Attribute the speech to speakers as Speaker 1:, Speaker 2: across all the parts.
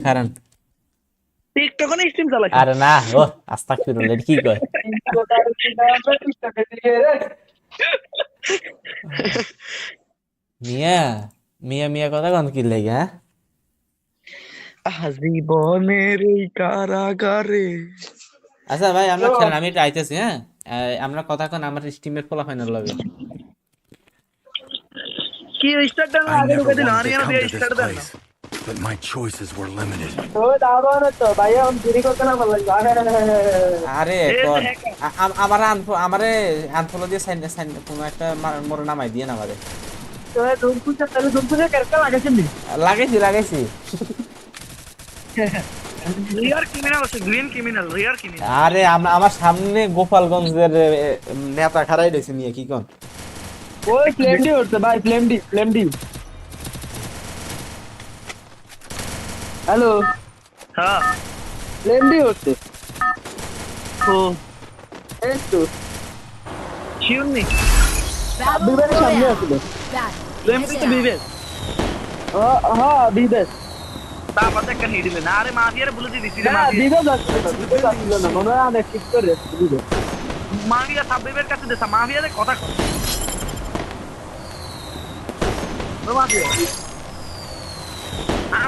Speaker 1: কারণ
Speaker 2: টিকটকে না স্ট্রিম চালাইছে
Speaker 1: আরে না ও আস্তাক কি কয়? মিয়া মিয়া মিয়া কথা কোন কি লাগে হ্যাঁ?
Speaker 2: জীবনের এই কারাগারে।
Speaker 1: আচ্ছা ভাই আমরা খেলেন আমি এটা আইতেছি হ্যাঁ? আমরা কথা কোন আমার স্টিমের ফলা ফাইনাল লাগে।
Speaker 2: কি স্টার্ট দেন আগে ঢুকে দিল?
Speaker 3: to this
Speaker 2: start then
Speaker 3: but my choices were limited.
Speaker 1: আরে আমার আনফো আমারে আনফলো দিয়ে সাইন সাইন কোনো একটা মোর নামাই দিয়ে না আমারে। লাগাইছি লাগাইছি।
Speaker 2: রিয়ার ক্রিমিনাল আছে গ্রিন ক্রিমিনাল রিয়ার ক্রিমিনাল
Speaker 1: আরে আমার সামনে গোপালগঞ্জের নেতা খাড়াই রয়েছে নিয়ে কি কোন?
Speaker 4: ওই ফ্লেমডি উঠছে ভাই ফ্লেমডি ফ্লেমডি হ্যালো।
Speaker 2: হ্যাঁ।
Speaker 4: ফ্লেমডি উঠছে
Speaker 2: তো
Speaker 4: এই তো।
Speaker 2: শিওর
Speaker 4: সামনে আসলে।
Speaker 2: প্রেমটি তো বিবেক
Speaker 4: হ্যাঁ
Speaker 2: দেখা নিয়ে দিলেন। আরে মাফিয়ারে বলে দিয়ে দিছি রে
Speaker 4: না
Speaker 2: মাফিয়া
Speaker 4: না না। মনে হয় অনেক ঠিক করে বিবেক।
Speaker 2: মাফিয়া সাব্বিবের কাছে দেশা মাফিয়ারে কথা কর মাফিয়া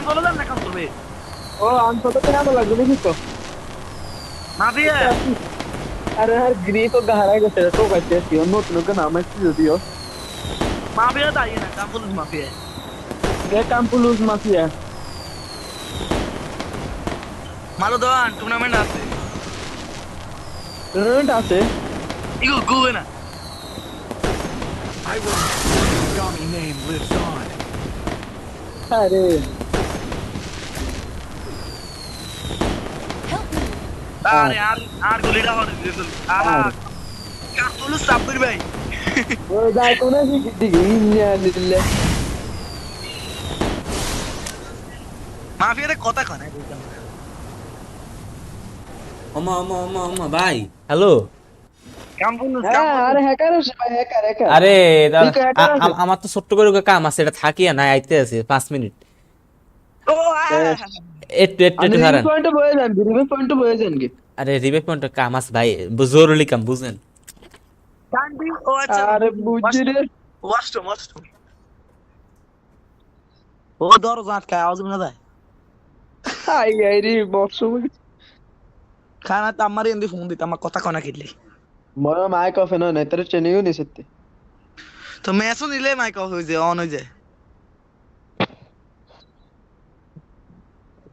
Speaker 2: আম বলে দেন না কাম করবে
Speaker 4: ও আনসার তো কেন লাগবে দেখি তো?
Speaker 2: মাফিয়া।
Speaker 4: আরে আর গ্রি তো গহরা গেছে তো কাছে আসি নতুন করে নাম আসছে যদিও।
Speaker 2: মাফিয়া দাঁড়িয়ে না কাম পুলিশ মাফিয়া।
Speaker 4: গে কাম্পুলুস মাফিয়া?
Speaker 2: মারো দেওয়ান টুর্নামেন্ট আছে।
Speaker 4: টুর্নামেন্ট আছে?
Speaker 2: ইগো গুবে না।
Speaker 3: I will. Yami name lives on.
Speaker 4: আরে
Speaker 2: আরে আর আর গুলিটা হরে দিয়েছিল আহা কাতুলু সাব্বির ভাই।
Speaker 4: ওই যাই কোন দিকে ইন্ডিয়া দিলে
Speaker 2: মাফিয়ারে কথা কয় না
Speaker 1: ওমা ওমা ওমা ওমা ভাই। হ্যালো।
Speaker 2: কাম
Speaker 4: আরে আছে ভাই হ্যাকার হ্যাকার
Speaker 1: আরে দাঁড়া,
Speaker 4: ঠিক আছে,
Speaker 1: আ- আ- আমার তো ছোট্ট করে কাম আছে এটা থাকি না আইতে আছে পাঁচ মিনিট। একটু একটু
Speaker 4: আমি
Speaker 1: একটু
Speaker 4: রিভিউ
Speaker 1: হারান
Speaker 4: পয়েন্টে বয়ে যান রিভিউ পয়েন্টে বয়ে যান কি?
Speaker 1: আরে রিবেক পয়েন্ট কাম আছে ভাই জরুরি কাম বুঝেন
Speaker 2: ও আচ্ছা
Speaker 4: আরে বুঝছি রে।
Speaker 2: ওয়াশরুম ওয়াশরুম ও দরজা আটকায় আওয়াজ না যায়?
Speaker 4: আই আই রে বক্সো
Speaker 2: খানা তো আমার এন্দি ফোন দিতে আমার কথা কনা কিনলি
Speaker 4: মাইক অফ না নাই তোর ট্রেনিংও নি সত্যি
Speaker 2: তো। ম্যাচও নিলে মাইক অফ হয়ে যায় অন হয়ে যায়।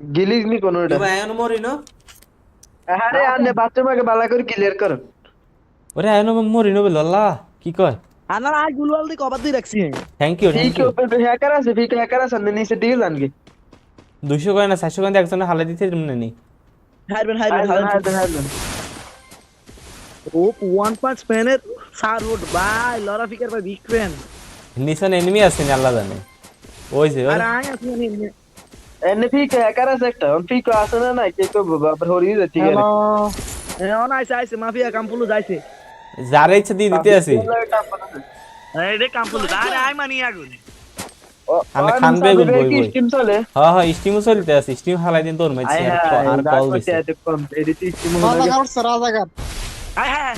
Speaker 4: গিলিস নি কোন ওটা
Speaker 1: ভাই এখন মরি না?
Speaker 4: আরে আনে বাথরুমে বালা করে ক্লিয়ার কর
Speaker 1: ওরে এখন মরি না বলে আল্লাহ কি কয়?
Speaker 2: আনার আজ গুলওয়াল দিয়ে কবার দিয়ে রাখছি
Speaker 1: থ্যাংক ইউ ইউ
Speaker 4: উপরে হ্যাকার আছে ফিকে হ্যাকার আছে না নিচে দিকে জান কি
Speaker 1: দুইশো করে না চারশো করে একজনে হালাই দিতে এমনি নি
Speaker 2: হারবেন হারবেন হারবেন ও ওয়ান পাঁচ ফ্যানের সার রোড বাই লরা ফিকার বাই বিগ ফ্যান
Speaker 1: নিশান এনিমি আছে নি আল্লাহ জানে। ওই যে
Speaker 2: আর আয় আছে মানে
Speaker 4: এনে ফিকে হ্যাকার আছে একটা। ফিকে আছে না না কে কো বাবা হরি যাচ্ছে
Speaker 2: হ্যালো এমন আইছে আইছে মাফিয়া কামপুলু যাইছে।
Speaker 1: যার ইচ্ছা দিয়ে দিতে আছি।
Speaker 2: এই রে কামপুলু আরে আয় মানি আগুন
Speaker 1: আমি খান বেগুন বই বই।
Speaker 4: স্টিম চলে?
Speaker 1: হ্যাঁ হ্যাঁ স্টিমও চলতে আছে স্টিম হালাই দিন তোর মাইছি আর আর কল দিছে।
Speaker 4: এডিট স্টিম হলো
Speaker 2: আয় হ্যাঁ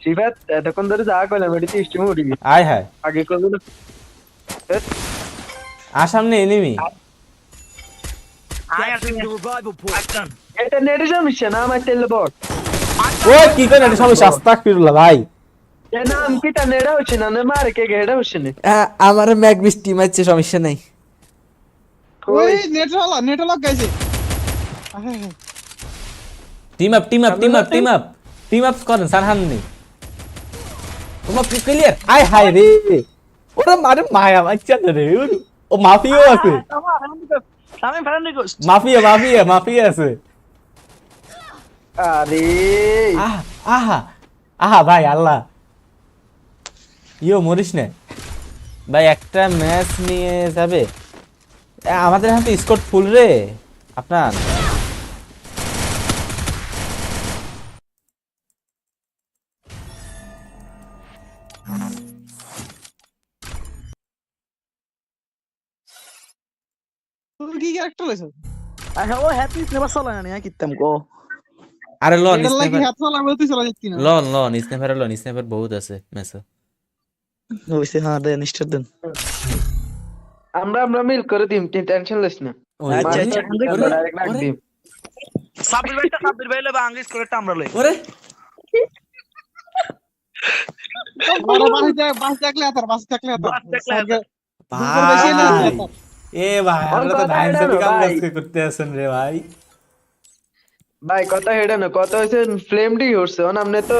Speaker 4: শিবাত এতক্ষণ ধরে যা কইলাম এডিট স্টিম উঠি
Speaker 1: আয় হায়
Speaker 4: আগে কইলো
Speaker 1: আর সামনে এনিমি
Speaker 4: এটা সমস্যা না আমার তেল বট
Speaker 1: ওই কি করে এটা সমস্যা? আস্তাক ফিরুল্লাহ ভাই।
Speaker 4: এ নাম কি টা নেড়া হচ্ছে না? না মারে কে গেড়া হচ্ছে না।
Speaker 1: আমার ম্যাক বৃষ্টি মারছে সমস্যা নাই।
Speaker 4: কই?
Speaker 1: Team up team up team up team up team up করেন সারহান নেই তোমার ক্লিয়ার আয় রে। ওরা মারে মায়া বাচ্চা রে ও মাফিও আছে মাফিয়া মাফিয়া মাফিয়া আছে
Speaker 4: আরে
Speaker 1: আহা আহা আহা ভাই আল্লাহ ইয়ো মরিস না ভাই একটা ম্যাচ নিয়ে যাবে। আমাদের হাতে স্কোর ফুল রে। আপনার?
Speaker 5: কি ক্যারেক্টার লইছো
Speaker 2: হ্যাঁ ও হ্যাপি নেবার চলে না কিতাম গো
Speaker 1: আরে লন স্নেপার
Speaker 5: হাত চালাবে তুই চালা যাচ্ছি না
Speaker 1: লন লন স্নেপার লন স্নেপার বহুত আছে ম্যাচে
Speaker 2: ওইসে হ্যাঁ দেন স্টার দেন।
Speaker 4: আমরা আমরা মিল করে দিম তুই টেনশন লিস না।
Speaker 2: আচ্ছা, আচ্ছা,
Speaker 4: ডাইরেক্ট রাখ দিম
Speaker 2: সাবির ভাইটা সাবির ভাই লেবা আঙ্গিস করে আমরা লই।
Speaker 1: ওরে।
Speaker 5: বাস দেখ বাস দেখলে বাস দেখলে
Speaker 1: এ ভাই আমরা তো কাম
Speaker 4: ভাই।
Speaker 1: কাজ করতে আছেন রে ভাই
Speaker 4: ভাই কথা হেডে না কথা হইছে ফ্লেম ডি হচ্ছে অন আপনি তো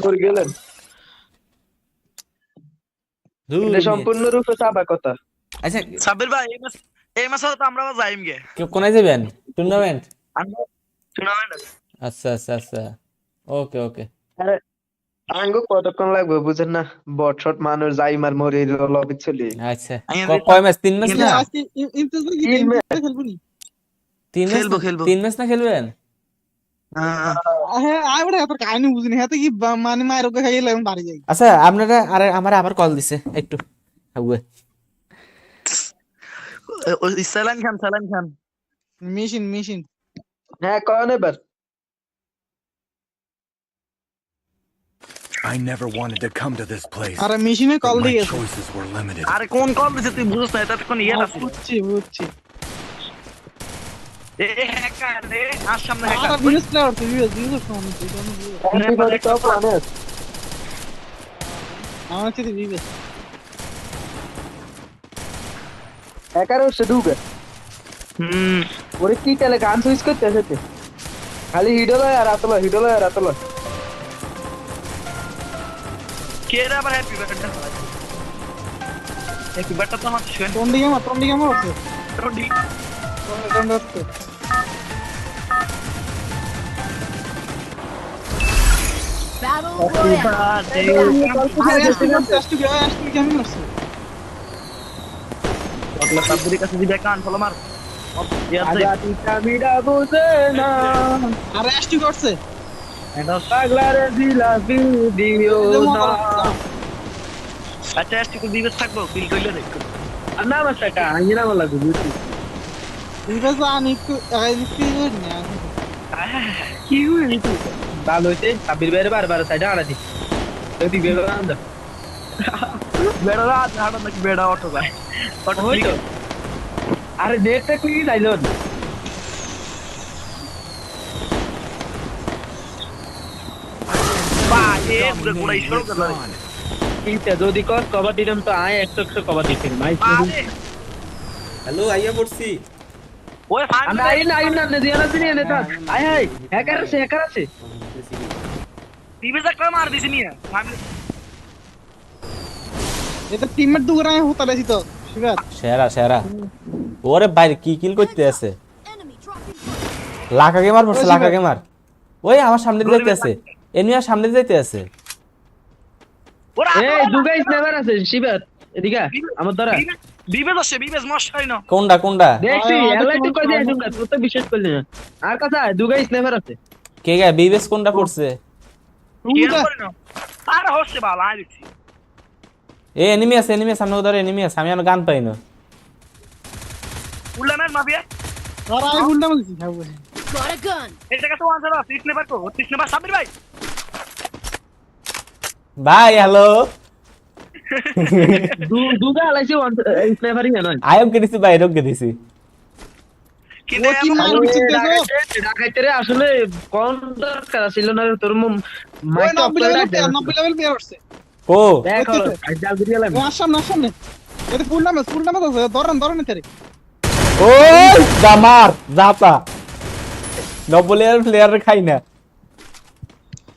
Speaker 4: মর গেলেন এটা সম্পূর্ণ রূপে চাবা কথা
Speaker 1: আচ্ছা
Speaker 2: সাবির ভাই এই মাস এই মাসে তো আমরা যাইম গে
Speaker 1: কেউ কোনায় যাবেন টুর্নামেন্ট
Speaker 2: আমরা টুর্নামেন্ট
Speaker 1: আচ্ছা আচ্ছা আচ্ছা ওকে ওকে
Speaker 4: আরে আঙ্গো কতক্ষণ লাগবে বুঝেন না? বট শট মানুষ যাই মার মরে লবি চলে।
Speaker 1: আচ্ছা। কয় ম্যাচ? তিন ম্যাচ না?
Speaker 4: তিন
Speaker 1: ম্যাচ।
Speaker 2: খেলব, খেলব।
Speaker 1: তিন ম্যাচ না খেলবেন?
Speaker 5: আই বড় এত কাহিনী বুঝিনি। হাতে কি মানে
Speaker 1: আচ্ছা আপনারা আরে আমার আবার কল দিছে একটু। হাউয়ে
Speaker 2: সালান খান সালান খান।
Speaker 5: Machine machine.
Speaker 4: হ্যাঁ কয়ন এবার?
Speaker 3: I never wanted to come to this place,
Speaker 5: আরে মেশিনে কল দিয়ে
Speaker 3: choices were limited.
Speaker 2: আরে কোন কল দিছে তুই বুঝছ না এটা কোন ইয়ে আছে।
Speaker 5: বুঝছি বুঝছি।
Speaker 2: এ হ্যাকার রে আর সামনে
Speaker 5: আরে
Speaker 2: হ্যাকার।
Speaker 5: ভিউজ প্লেয়ার তো ভিউজ ভিউজ ফোন দিতে কোন ভিউজ।
Speaker 4: টপ অনেস্ট
Speaker 5: আমার কাছে ভিউজ
Speaker 4: হ্যাকার হচ্ছে ঢুকে
Speaker 2: হুম।
Speaker 4: ওরে কি তেলে গান সুইচ করতে খালি হিডলো আর আতলো হিডলো আর আতলো
Speaker 2: কে রে আবার হ্যাপি বার্থডে হ্যাপি বার্থডে তো আমার শুন
Speaker 5: কোন দিকে আমার কোন দিকে আমার আছে
Speaker 2: রোডি
Speaker 5: কোন কোন আছে
Speaker 6: Battle Royale.
Speaker 5: আরে আসতে আসতে
Speaker 2: সাবুরি কাছে দিবে কান ফলো মার ইয়াদ দে
Speaker 4: আজাদি কামিডা বুঝে না পাগলারে দিলা ভিডিও না
Speaker 2: আচ্ছা দিবে থাকব বিল
Speaker 4: গুজুতি
Speaker 5: ভিউজ আনি একটু একটু না
Speaker 2: কি হই তুই
Speaker 4: ভালো হইছে সাবির বাইরে বারবার সাইডে আড়া দি বেরো আন্দা
Speaker 2: বেড়া রাত নাকি বেড়া অটো যায় অটো
Speaker 4: আরে নেটটা কি যাইলো
Speaker 2: বা এ পুরো
Speaker 3: Dominate
Speaker 2: গোড়াই শুরু
Speaker 3: lives
Speaker 2: করল
Speaker 4: যদি কস কভার দিতাম তো আয় একশো একশো কভার দিতেন মাই
Speaker 1: হ্যালো আইয়া পড়ছি।
Speaker 2: ওই ফাইন
Speaker 4: আমরা আই না আই না নে দিয়া না দিনে নে তা আয় আয় হ্যাকার আছে হ্যাকার আছে।
Speaker 2: দিবে একটা মার দিছি নিয়ে।
Speaker 5: এটা টিমমেট দুগুলো আমি হতালেছি তো শিবাত
Speaker 1: সেরা সেরা। ওরে বাইরে কি কিল করতে আছে. লাকা গেমার পড়ছে লাকা গেমার ওই আমার সামনে দিয়ে আছে আর সামনে যাইতে আছে।
Speaker 2: ওরা
Speaker 4: এই দুগা স্নাইপার আছে শিবাত এদিকে আমার ধরা
Speaker 2: বিবেজ আছে বিবেজ মশাই না।
Speaker 1: কোনটা কোনটা
Speaker 4: দেখছি
Speaker 5: আয়, আয়,
Speaker 4: এলাই তো
Speaker 5: দেখি,
Speaker 4: কই দিয়ে
Speaker 5: আমার-
Speaker 4: দুগা তুই তো বিশ্বাস করলি না। আর কথা আয়, দুগা স্নাইপার আছে।
Speaker 1: কে গে কোনটা পড়ছে?
Speaker 2: না। আরে হচ্ছে ভালো আই দেখছি।
Speaker 1: এ এনিমি আছে এনিমি সামনে ধরে এনিমি আছে আমি আর গান পাই না।
Speaker 2: মাফিয়া।
Speaker 5: আর বলছি
Speaker 2: ওয়ান নেবার তো তিরিশ নেবার সাবির ভাই।
Speaker 1: ভাই হ্যালো
Speaker 4: দু- দুগা আলাইছে স্নাইপারই নয়।
Speaker 1: আয়ম কে দিছি ভাই রোগ কে দিছি
Speaker 4: আসলে কোন দরকার ছিল না তোর মাইক তো
Speaker 5: নব্বই লেভেল লেভেল প্লেয়ার আসছে।
Speaker 1: ও।
Speaker 4: দেখ
Speaker 5: দেখতেছে।
Speaker 4: জাল দিয়ে
Speaker 5: ও আসাম না সামনে এটা ফুল নামে ফুল নামে আছে ধরেন ধরেন এতে
Speaker 1: ওই জামার জাতা। নবলের প্লেয়ার খাই না।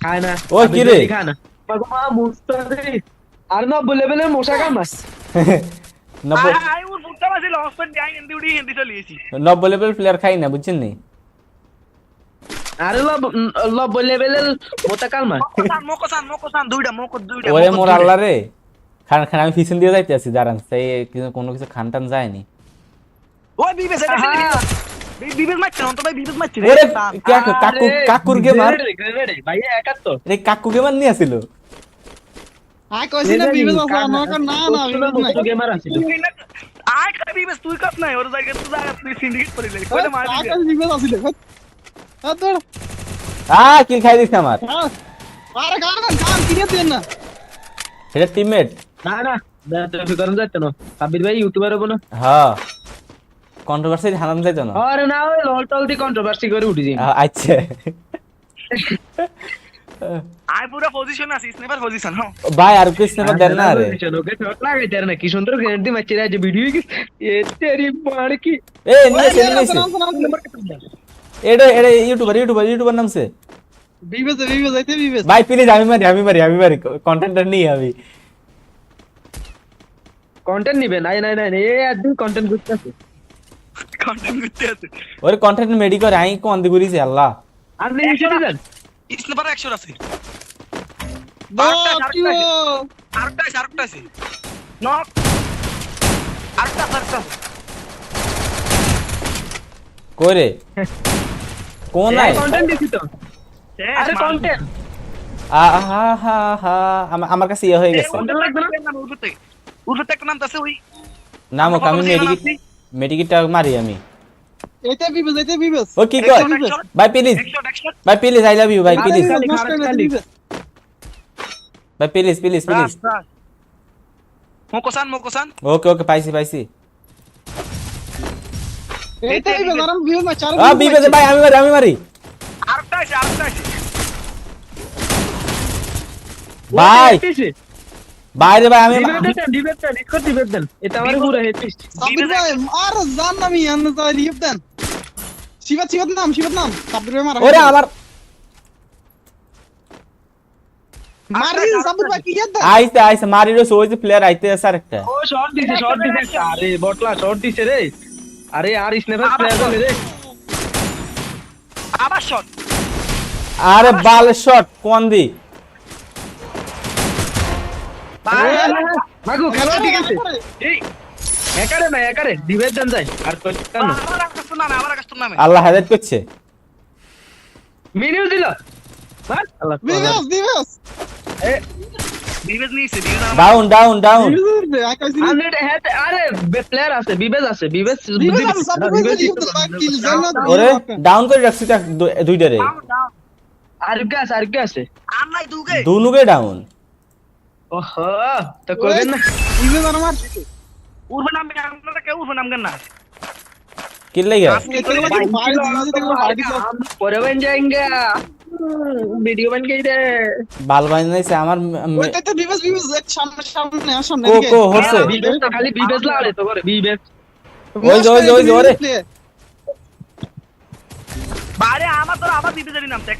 Speaker 4: খায় না
Speaker 1: ও, কি রে?
Speaker 4: খায় না। বাবা
Speaker 1: লেভেল প্লেয়ার খাই না বুঝছেন নি?
Speaker 4: আরে লব লব লেভেলের মোটা কালমা
Speaker 2: মোকসান মোকসান মোকসান দুইটা মোক দুইটা
Speaker 1: ওরে মোর। আল্লাহ রে। খান খান আমি পিছন দিয়ে যাইতে আছি দাঁড়ান। সেই কিছু কোনো কিছু খান টান যায়নি।
Speaker 2: ওই বিবেস এটা মারছে ভাই মারছে
Speaker 1: কাকু
Speaker 4: ভাই
Speaker 1: রে কাকু
Speaker 5: কইছি না আমার না না
Speaker 2: তুই কাপ নাই? ওর জায়গা তুই জায়গা তুই সিন্ডিকেট করে লে কইলে মার দিবি
Speaker 5: কইছি বিবেচ আছে তোর।
Speaker 1: আ কিল খাই দিস আমার।
Speaker 5: আরে গান গান কিনে দেন না।
Speaker 1: এটা টিমমেট
Speaker 4: না না দেখো করন যাচ্ছে না। সাবির ভাই ইউটিউবার হব না।
Speaker 1: হ্যাঁ। কন্ট্রোভার্সি হানাম যাইতো না?
Speaker 4: আরে না ওই লল টল দি কন্ট্রোভার্সি করে উঠি যাই
Speaker 1: আচ্ছা।
Speaker 2: আয় পুরো পজিশন আছে স্নাইপার পজিশন হ্যাঁ
Speaker 1: ভাই আর কিছু না দেন না রে
Speaker 4: ওকে শট লাগাইতে আর না কি সুন্দর গ্রেনেড দি মারছে আজ ভিডিও কি এ তেরি মার কি?
Speaker 1: এ নিয়েছে নিয়েছে। এটা এটা ইউটিউবার ইউটিউবার ইউটিউবার নামছে।
Speaker 5: বিবেচ বিবেচ আইতে বিবেচ
Speaker 1: ভাই প্লিজ আমি মারি আমি মারি আমি মারি। কন্টেন্টটা নিই আমি।
Speaker 4: কন্টেন্ট নিবে? নাই নাই নাই এই একদিন কন্টেন্ট করতেছে
Speaker 2: কন্টেন্ট করতে আছে
Speaker 1: ওরে কন্টেন্ট মেডি করে আই কোন দি করিছে আল্লাহ।
Speaker 4: আর নেই সিটিজেন
Speaker 2: স্নাইপার 100 আছে আরেকটা আছে। আরেকটা আছে নক আরেকটা আরেকটা
Speaker 1: কইরে কোন নাই?
Speaker 4: কন্টেন্ট দিছি তো। আরে কন্টেন্ট
Speaker 1: আহা হা হা আমার কাছে ইয়ে হয়ে গেছে।
Speaker 2: কন্টেন্ট লাগবে না? উঠতে উঠতে একটা নাম আছে ওই
Speaker 1: নামক আমি মেডিকিট মেডিকিটটা মারি আমি।
Speaker 5: বিবেচ এইতে বিবেচ।
Speaker 1: ও কি
Speaker 5: বিবেচ
Speaker 1: ভাই প্লিজ
Speaker 2: 100 100
Speaker 1: ভাই প্লিজ আই লাভ ইউ ভাই প্লিজ ভাই প্লিজ প্লিজ প্লিজ
Speaker 2: মোকসান মোকসান।
Speaker 1: ওকে ওকে পাইছি পাইছি।
Speaker 5: আরাম চার
Speaker 1: আ ভাই আমি মারি আমি মারি।
Speaker 2: আরেকটা আছে আরেকটা আছে।
Speaker 1: ভাই। বাইরে ভাই আমি
Speaker 4: ডিবেট দেন ইসকো ডিবেট দেন। এটা আমার পুরো হেটিস্ট
Speaker 5: সাবির ভাই আর জান নামি আন্না তাই লিপ দেন। শিবাত শিবাত নাম শিবাত নাম। সাবির ভাই মারা
Speaker 1: ওরে আমার
Speaker 5: মারি সাবির ভাই কি দেন?
Speaker 1: আইতে আইছে মারি রয়েছে ওই যে প্লেয়ার আইতে আছে আরেকটা।
Speaker 4: ও শর্ট দিছে শর্ট দিছে আরে বটলা শর্ট দিছে রে। আরে আর স্নেপার প্লেয়ার দলে রে।
Speaker 2: আবার শট
Speaker 1: আরে বাল শট কোন দি
Speaker 4: মাগু খেলা ঠিক আছে। একারে না একারে। দেন যাই। আর কেন?
Speaker 2: তো নামে
Speaker 1: আল্লাহ হেদায়েত করছে।
Speaker 4: মিনিউ দিল। এ
Speaker 1: ডাউন ডাউন ডাউন
Speaker 4: আরে প্লেয়ার আছে বিবেজ বিবেজ
Speaker 1: ওরে ডাউন করে রাখছি দুইটারে
Speaker 4: আর আর
Speaker 1: দুনুকে ডাউন
Speaker 4: ওহো তো করবেন না
Speaker 5: ইবে নরমাল
Speaker 2: উরবে নাম কেন আপনারা কেউ উরবে নাম কেন না
Speaker 1: কি লাগে
Speaker 4: পরে বন যাएंगे ভিডিও
Speaker 2: আমার
Speaker 5: ওইটা
Speaker 2: তো বিবেস বিবেস নাম চেক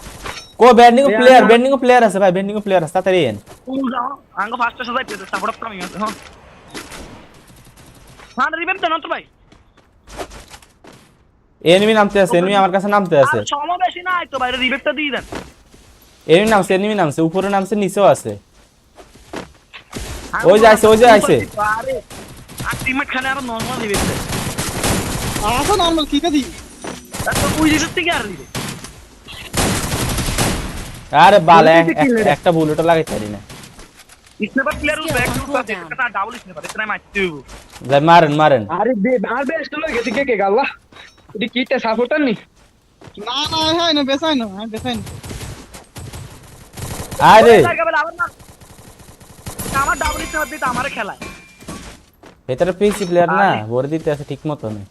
Speaker 2: কো
Speaker 1: ব্যান্ডিং প্লেয়ার ব্যান্ডিং প্লেয়ার আছে ভাই ব্যান্ডিং প্লেয়ার আছে তাড়াতাড়ি এন
Speaker 2: আঙ্গ ফার্স্ট এসে যাইতে সাপোর্ট কামিং আছে হ্যাঁ। হ্যাঁ রিভাইভ দেন তো ভাই।
Speaker 1: এনিমি নামতে আছে এনিমি আমার কাছে নামতে আছে।
Speaker 2: সময় বেশি নাই তো বাইরে রিভাইভটা দিয়ে দেন।
Speaker 1: এনিমি নামছে এনিমি নামছে উপরে নামছে নিচেও আছে। ওই যে আইছে, ওই যে আইছে।
Speaker 2: আরে আর টিমমেট খানে আরও নরমাল রিভাইভ দেয়।
Speaker 5: আসো নরমাল কি কাদি
Speaker 2: তারপর ওই জিনিস থেকে আর দিবে
Speaker 1: আরে বাল এক- এক- একটা বুলেটও লাগাইতে পারি না।
Speaker 2: Sniper player
Speaker 6: Skill
Speaker 2: back to
Speaker 6: cooldown.
Speaker 2: একটা ডাবল স্নাইপার এটা মারতে হবে
Speaker 1: যাই মারেন মারেন।
Speaker 4: আরে বে আর বেস্ট লগে দিকে কে কে গাল্লা? এটি কিটা সাপোর্টার নি
Speaker 5: না না হয় না বেসাই না আমি বেসাই না।
Speaker 1: আরে!
Speaker 2: না আমার ডাবল স্নাইপার দিতে আমারে খেলায়।
Speaker 1: ভেতরে পিসি প্লেয়ার না ভরে দিতে আছে ঠিক মতো নেই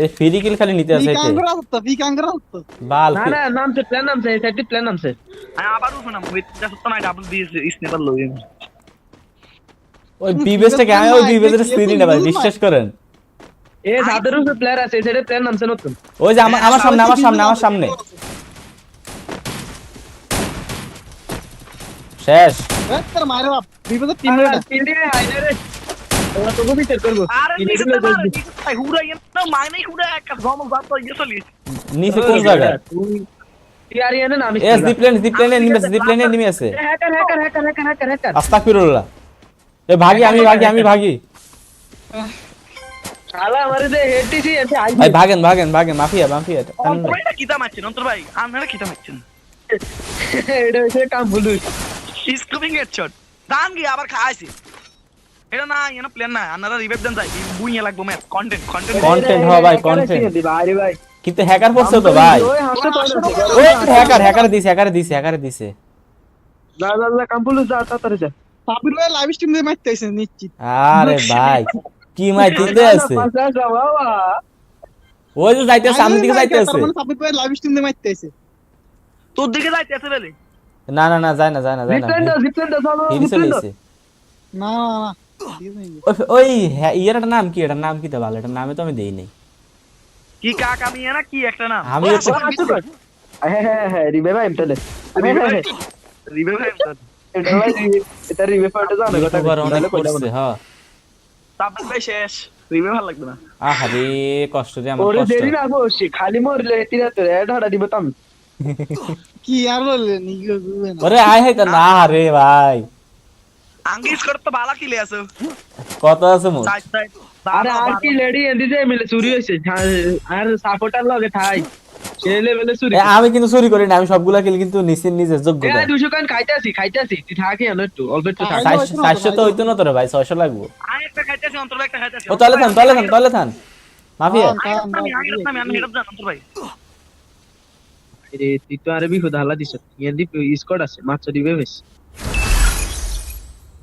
Speaker 1: এই ফ্রি কিল খালি নিতে আছে এতে।
Speaker 5: কাঙ্গরা হতো কাঙ্গরা হতো
Speaker 1: বাল
Speaker 4: না না নামছে প্ল্যান নামছে এই সাইডে প্ল্যান নামছে।
Speaker 2: আমি আবার উঠলাম ওইটা সত্য না ডাবল লই
Speaker 1: ওই। বিবেসটাকে আমি ওই বিবেসের স্ক্রিনই না ভাই বিশ্বাস করেন।
Speaker 4: এ সাদের উপরে প্লেয়ার আছে সাইডে প্ল্যান নামছে নতুন।
Speaker 1: ওই যে আমার আমার সামনে আমার সামনে আমার সামনে। শেষ।
Speaker 5: তোর মায়ের বাপ বিপদের টিম
Speaker 4: আর তিনটে রে। বিচার করব।
Speaker 2: নিচে
Speaker 1: কোন জায়গা এস নিমে আছে নিমে আছে।
Speaker 4: Hacker hacker hacker hacker hacker hacker
Speaker 1: আস্তাগফিরুল্লাহ এ ভাগি আমি ভাগি আমি ভাগি।
Speaker 4: শালা আমারে যে হেড এতে আই
Speaker 1: ভাই ভাগেন ভাগেন ভাগেন মাফিয়া মাফিয়া
Speaker 2: অন্তর ভাই কিতা মারছেন অন্তর ভাই? আপনারা কিতা মারছেন?
Speaker 4: এটা হইছে কাম ভুলু
Speaker 2: স্কুপিং হেডশট দান গিয়ে আবার খাইছে। এটা না এনা প্ল্যান না আপনারা রিভাইভ দেন যাই। বুইয়া লাগবো ম্যাচ কন্টেন্ট কন্টেন্ট
Speaker 1: Content হ ভাই, content।
Speaker 4: ভাই ভাই।
Speaker 1: কিন্তু হ্যাকার পড়ছে তো ভাই।
Speaker 4: ওই
Speaker 1: হ্যাকার হ্যাকার দিছে হ্যাকার দিছে হ্যাকার দিছে।
Speaker 4: যা যা যা কাম ভুলু যা তাড়াতাড়ি যা।
Speaker 5: সাবির ভাই লাইভ স্ট্রিম দিয়ে মারতে নিশ্চিত।
Speaker 1: আরে ভাই কি আছে?
Speaker 4: পাঁচা
Speaker 1: ওই যে যাইতে আছে দিকে যাইতে আছে
Speaker 5: তার সাবির ভাই লাইভ স্ট্রিম দিয়ে মারতে আইছে
Speaker 2: তোর দিকে যাইতে আছে বলে
Speaker 1: না না না যায় না যায় না যায় না।
Speaker 4: জিপলেন জিপলেন দাও।
Speaker 1: ওই হ্যাঁ, নাম কি? এটার নাম কি তো ভালো? এটার নামে তো আমি দেই নাই।
Speaker 2: কি কাক আমি না কি একটা নাম?
Speaker 1: আমি হচ্ছে
Speaker 4: হ্যাঁ হ্যাঁ হ্যাঁ রিবে ভাই এমটালে
Speaker 2: রিভাইভ
Speaker 4: এটা ভাই এটা রিবে পার্টে জানো কথা
Speaker 1: অনেক করছে হ্যাঁ।
Speaker 2: তারপর ভাই শেষ। রিভাইভ ভালো লাগবে না।
Speaker 1: আহারে কষ্ট রে আমার
Speaker 4: ওরে
Speaker 1: কষ্ট।
Speaker 4: দেরি না বসছি খালি মরলে তিরা তো এড হাড়া দিব তাম।
Speaker 5: কি আর বললেন?
Speaker 1: ওরে আয় হইতো না রে ভাই।
Speaker 2: আঙ্গিস করে তো বালা কিলে আছে?
Speaker 1: কত আছে মোর
Speaker 4: আরে আর কি লেডি এন্দি যে মিলে চুরি হইছে আর সাপোর্টার লগে
Speaker 1: এ, আমি কিন্তু চুরি করি না আমি সবগুলা কিল কিন্তু নিচে নিজে যোগ্যতা
Speaker 4: এ দুশো কান খাইতাছি খাইতাছি। তুই থাকি আনো একটু অল্প একটু
Speaker 1: চারশো তো হইতো না তোরে ভাই ছয়শো লাগবো।
Speaker 2: আমি একটা খাইতেছি অন্তর ভাই একটা খাইতেছি।
Speaker 1: ও তলে থান তলে থান তলে থান। মাফিয়া।
Speaker 4: তুই তো আরে বিহুদ হালা দিছ। এন্দি স্কোয়াড আছে মাত্র দিবে বেশ।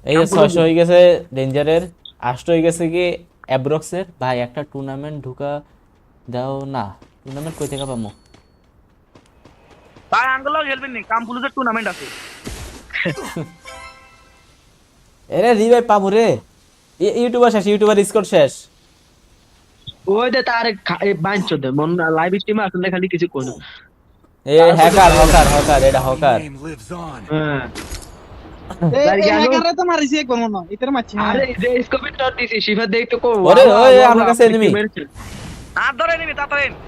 Speaker 1: এই যে ছয়শো হয়ে গেছে ডেঞ্জারের আষ্ট হয়ে গেছে কি অ্যাব্রক্সের ভাই একটা টুর্নামেন্ট ঢুকা দাও না। টুর্নামেন্ট কই থেকে পাবো
Speaker 2: তাই আঙ্গুল হেলবেন নি কাম পুলিশের টুর্নামেন্ট আছে।
Speaker 1: এরে রিভাই পাবো রে। ইউটিউবার শেষ ইউটিউবার স্কোর শেষ।
Speaker 4: ওই দে তার বাঞ্চ দে। মন লাইভ স্ট্রিমে আসলে খালি কিছু কোন
Speaker 1: এ হ্যাকার হকার হকার এটা হকার.
Speaker 4: হ্যাঁ।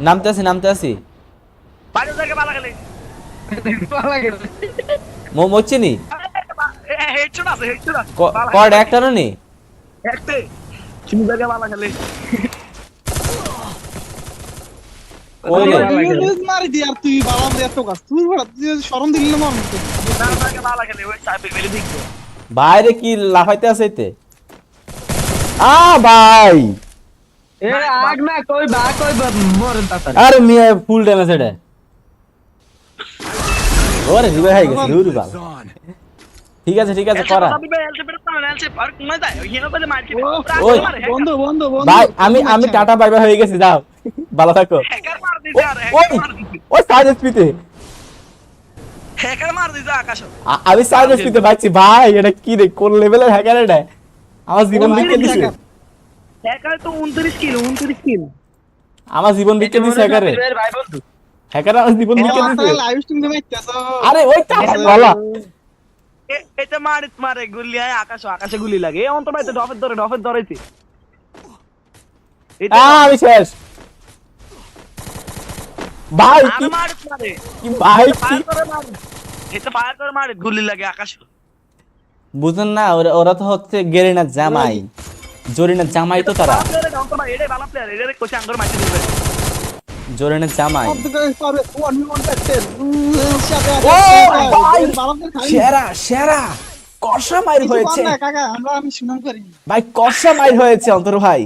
Speaker 1: নামতে আছি নামতে আছি
Speaker 2: বাইরে থেকে বালা খেলে
Speaker 4: পালা গেল
Speaker 1: মো মরছি নি
Speaker 2: হেডশট
Speaker 1: বাইরে কি লাফাইতে আছে এতে আ ভাই
Speaker 4: এ আগ না কই বা কই মরন তাতার
Speaker 1: আরে মিয়া ফুল ড্যামেজ এটা ওরে রিভাই হয়ে গেছে দূর বাল ঠিক আছে ঠিক আছে করা ওই,
Speaker 5: বন্ধ বন্ধ বন্ধ
Speaker 1: ভাই আমি আমি টাটা বাই বাই হয়ে গেছি যাও ভালো থাকো। ওই ওই এসপিতে
Speaker 2: হ্যাকার মার দিছে আকাশ
Speaker 1: আমি এসপিতে পাচ্ছি ভাই এটা কি রে কোন লেভেলের হ্যাকার এটা? আমার জীবন দিছে।
Speaker 2: হ্যাকার তো 29 কিলো 29 কিলো
Speaker 1: আমার জীবন বিকে দিছে হ্যাকারে
Speaker 4: ভাই বন্ধু।
Speaker 1: হ্যাকার আমার জীবন বিকে দিছে।
Speaker 5: লাইভ স্ট্রিম দিয়ে মারতেছ
Speaker 1: আরে ওই বলা।
Speaker 2: এটা মারিত মারে গুলি আয় আকাশ আকাশে গুলি লাগে। এ অন্তর ভাই তো ডফের ধরে ডফের ধরেছে। এটা
Speaker 1: আমি শেষ। ভাই কি
Speaker 2: মারিত মারে।
Speaker 1: কি ভাই কি?
Speaker 2: করে মারে। এটা ফায়ার করে মারে গুলি লাগে আকাশ।
Speaker 1: বুঝেন না ওরা ওরা তো হচ্ছে গেরিনা জামাই। জরিনা জামাই তো তারা।
Speaker 2: অন্তর ভাই ভালো প্লেয়ার এটা কোচে আঙ্গুর মারতে দিবে।
Speaker 1: জরিনা জামাই। সেরা সেরা। কষা মাইর হয়েছে।
Speaker 5: কাকা আমরা আমি সুনাম করি।
Speaker 1: ভাই কষা মাইর হয়েছে অন্তর ভাই।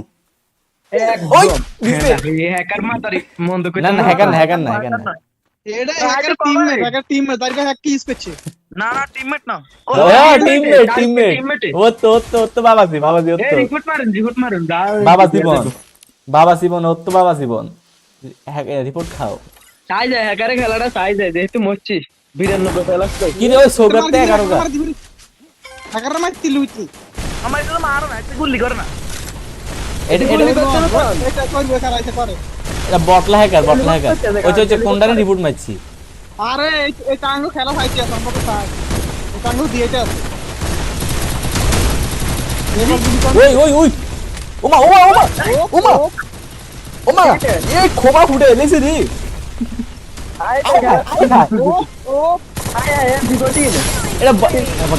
Speaker 4: হ্যাকার মাতারি মন্দ করে
Speaker 1: না না হ্যাকার না হ্যাকার না হ্যাকার না
Speaker 5: এটা হ্যাকার টিম হ্যাকার টিম না তার হ্যাক কি ইউজ
Speaker 2: না না টিমমেট না ও
Speaker 1: হ্যাঁ টিমমেট টিমমেট ও তো ও তো ও তো বাবা জি বাবা জি ও তো
Speaker 4: রিক্রুট মারেন রিক্রুট মারেন
Speaker 1: বাবা জীবন বাবা জীবন ও তো বাবা জীবন হ্যাঁ রিপোর্ট খাও
Speaker 4: চাই যায় হ্যাকারে খেলাটা চাই যায় যেহেতু মরছিস বিরানব্বই প্লাস তো
Speaker 1: কি রে ওই সৌগাতে এগারো গা
Speaker 5: মারতি লুইতি
Speaker 2: আমার মারো না গুলি করে না
Speaker 1: এটা এটা
Speaker 5: এটা করবে কারাইতে করে
Speaker 1: এটা বটলা হ্যাকার বটলা হ্যাকার ওই যে- কোনটারে রিপোর্ট মারছি?
Speaker 5: আরে এই- খেলা সম্ভবত দিয়েছে। গুলি কর।
Speaker 1: ওই ওই ওই। ওমা ওমা ওমা ওমা ওমা এই খোমা ফুটে এলেছে রে।
Speaker 4: আয়
Speaker 1: আয়, আয়, আয়, আয়।
Speaker 5: ও ও
Speaker 4: আয় আয় এমপি
Speaker 1: এটা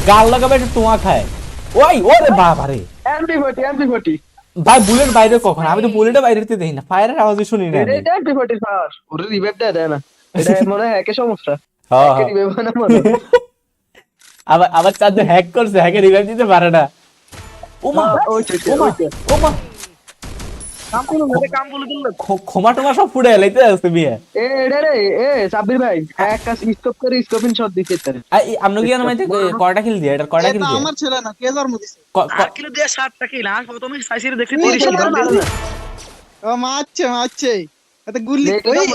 Speaker 1: গাল লাগাবে একটু টোয়া খায়। ওই ওরে বাবা রে
Speaker 4: এমপি ফোর্টি এমপি ফোর্টি
Speaker 1: ভাই বুলেট বাইরে কখন? আমি তো বুলেটে বাইরে দিতে দেখি না। ফায়ারের আওয়াজই শুনি না।
Speaker 4: এটা ফোর্টি স্যার ওরে রিভাইভ দেয় দেয় না। এটা মনে হয় হ্যাকের সমস্যা।
Speaker 1: হ্যাঁ,
Speaker 4: হ্যাকের
Speaker 1: হ্যাঁ।
Speaker 4: রিভাইভ না মনে।
Speaker 1: আবার আবার চাঁদ হ্যাক করছে হ্যাকে রিভাইভ দিতে পারে না। ওমা ওমা ওমা
Speaker 2: কামগুলো মেরে কামগুলো দিল।
Speaker 1: খো- সব ফুটে আসছে বিয়ে
Speaker 4: এ এটা রে এ সাব্বির ভাই এক কাজ স্কোপ করে স্কোপিং শট দিতে তারে
Speaker 1: আপনি কি জানো মাইতে কয়টা কিল দিয়ে? এটা কয়টা কিল দিয়ে?
Speaker 5: আমার ছেলে না কে জন্ম দিছে?
Speaker 1: ক- ক-
Speaker 2: আর কিলো দিয়ে সাতটা কিল আর প্রথমে সাইসির দেখছি
Speaker 5: এই
Speaker 2: তিরিশ
Speaker 5: তো
Speaker 2: কিলো
Speaker 5: মারো না। ও মারছে মারছে। এত গুলি ওই ওই তো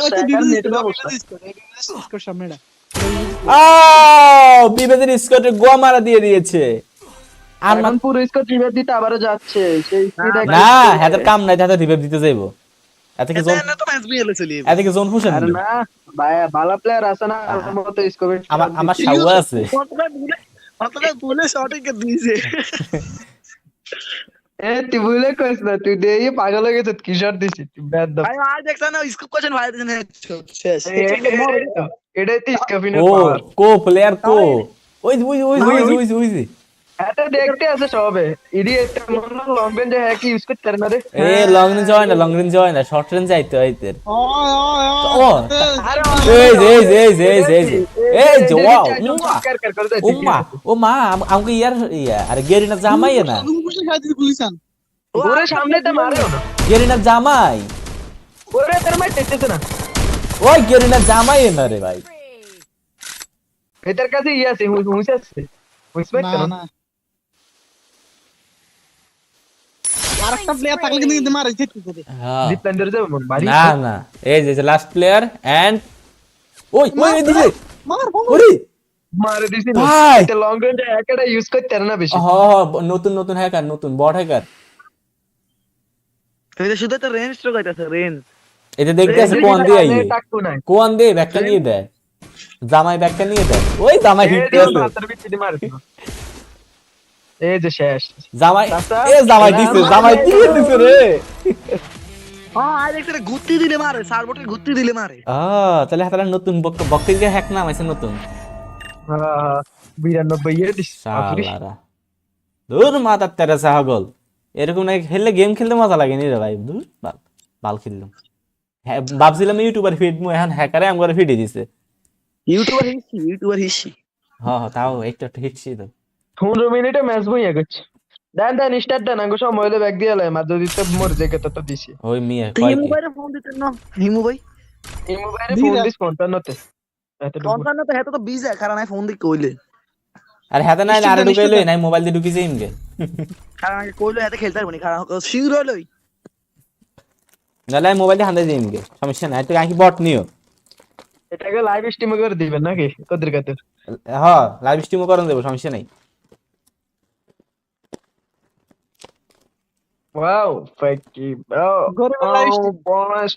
Speaker 5: স্কোর সামনেটা
Speaker 1: বিবেদের গোয়া মারা দিয়ে দিয়েছে। আর
Speaker 4: এখন
Speaker 1: মা-
Speaker 4: পুরো স্কোর রিভাইভ দিতে আবারও যাচ্ছে সেই
Speaker 1: না হাতের কাম নাই হাতে রিভাইভ দিতে যাইবো। এত কি জোন
Speaker 2: এটা তো ম্যাচ বিএল চলি
Speaker 1: এত কি জোন
Speaker 4: আরে না ভাই ভালো প্লেয়ার আছে না আমার মতো স্কোপিং
Speaker 1: আমার আমার সাউয়া আছে।
Speaker 2: কতটা বলে কতটা কে দিয়েছে।
Speaker 4: এ তুই ভুলে কইস না তুই দিয়ে পাগল হয়ে গেছিস কি শট দিছিস তুই ব্যাড দাও
Speaker 2: ভাই আর দেখছ না স্কুপ কোশ্চেন ভাই দিন শেষ।
Speaker 4: এটাই তো স্কোপিনের
Speaker 1: ও
Speaker 4: পাওয়ার
Speaker 1: কো প্লেয়ার কো। ওই ওই ওই ওই ওই
Speaker 4: এটা দেখতে আছে সবে। ইডি একটা মনে লং রেঞ্জে হ্যাক ইউজ করতে না রে।
Speaker 1: এ লং রেঞ্জ হয় না লং রেঞ্জ হয় না শর্ট রেঞ্জ যাইতে হইতে
Speaker 5: ও
Speaker 1: ও,
Speaker 5: ও
Speaker 1: এই এই এই এই এই এই যে উম্মা
Speaker 4: কার কার করে
Speaker 1: উম্মা ও মা আম- আমাকে ইয়ার আরে গেরিনা জামাই না।
Speaker 4: ওরে সামনে তো
Speaker 1: গেরিনা জামাই।
Speaker 4: ওরে তোর মাই টেটেছে না।
Speaker 1: ওই গেরিনা জামাই না রে ভাই।
Speaker 4: এটার কাছে ইয়ে আছে হুঁশ আছে। হুঁশ
Speaker 5: না না। আরেকটা প্লেয়ার থাকলে কিন্তু কিন্তু মারে যেতে করে?
Speaker 1: হ্যাঁ।
Speaker 4: যাবে মন বাড়ি
Speaker 1: না না। এই যে লাস্ট প্লেয়ার এন্ড ওই ওই ওই
Speaker 5: মার
Speaker 1: ওরে!
Speaker 4: মারে দিছি। এটা লং রেঞ্জে হ্যাকটা ইউজ করতে না বেশি।
Speaker 1: হ হ, নতুন নতুন হ্যাকার নতুন বট হ্যাকার
Speaker 2: এটা শুধু একটা রেঞ্জ স্ট্রোক আইতাছে রেঞ্জ
Speaker 1: এটা দেখতে আছে কোয়ান দিয়ে কোয়ান দিয়ে ব্যাগটা নিয়ে দেয়। জামাই ব্যাগটা নিয়ে দেয়। ওই জামাই হিট
Speaker 4: এই যে শেষ।
Speaker 1: জামাই
Speaker 4: চাচা,
Speaker 1: এ জামাই দিছে জামাই
Speaker 4: না,
Speaker 1: দিছে রে।
Speaker 2: আর একটা ঘুরতে দিলে মারে সার্ভোটে ঘুরতে দিলে মারে।
Speaker 1: আ তাহলে হাতারা নতুন বক্তব্য হ্যাক নাম আছে নতুন।
Speaker 4: বিরানব্বই ইয়ে দিস
Speaker 1: দূর মাতার তেরে সাহাগল এরকম নাকি খেললে গেম খেলতে মজা লাগেনি রে ভাই। দূর বাল বাল খেললাম। হ্যাঁ ভাবছিলাম ইউটিউবার ফিড মু এখন হ্যাকারে আমার ফিডে দিছে।
Speaker 2: ইউটিউবার হিসি ইউটিউবার হিসি।
Speaker 1: হ্যাঁ, তাও একটু একটু হিটছি তো।
Speaker 4: পনেরো মিনিটে ম্যাচ বই আগেছে দেন দেন স্টার্ট দেন আঙ্গো হলে ব্যাগ দিয়ে লাই মাঝে দিতে মর জায়গা তো দিছি।
Speaker 1: ওই মিয়া
Speaker 2: তুই হিমু? ভাইরে ফোন দিতেন না। হিমু ভাই?
Speaker 4: এই মোবাইলে ফোন দিস পঞ্চান্নতে। এতটুকু।
Speaker 2: সন্তান তো হেতো তো বিজে কারণ ফোন দিক কইলে।
Speaker 1: আরে হাতে নাই আরে ঢুকাইলো নাই মোবাইল দিয়ে ঢুকিছে ইমকে।
Speaker 2: কারণ আগে কইলো হেতে খেলতে পারবনি কারণ শিওর হলোই
Speaker 1: নাহলে মোবাইল দিয়ে হাতে দিই ইমকে সমস্যা নাই তুই আঁকি বট নিও।
Speaker 4: এটাকে লাইভ স্ট্রিমে করে দিবেন নাকি? কদের কাদের
Speaker 1: হ্যাঁ লাইভ স্ট্রিমও করন দেবো সমস্যা নাই।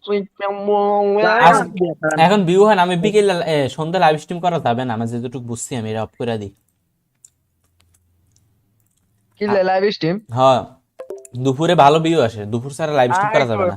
Speaker 4: তুই কেমন
Speaker 1: আস- এখন ভিউ হয় না আমি বিকেল এ, সন্ধ্যা লাইভ স্ট্রিম করা যাবে না আমি যেটুকু বুঝছি আমি এটা অফ করে দিই।
Speaker 4: কি লাইভ স্ট্রিম
Speaker 1: হ্যাঁ দুপুরে ভালো ভিউ আসে দুপুর ছাড়া লাইভ স্ট্রিম করা যাবে না।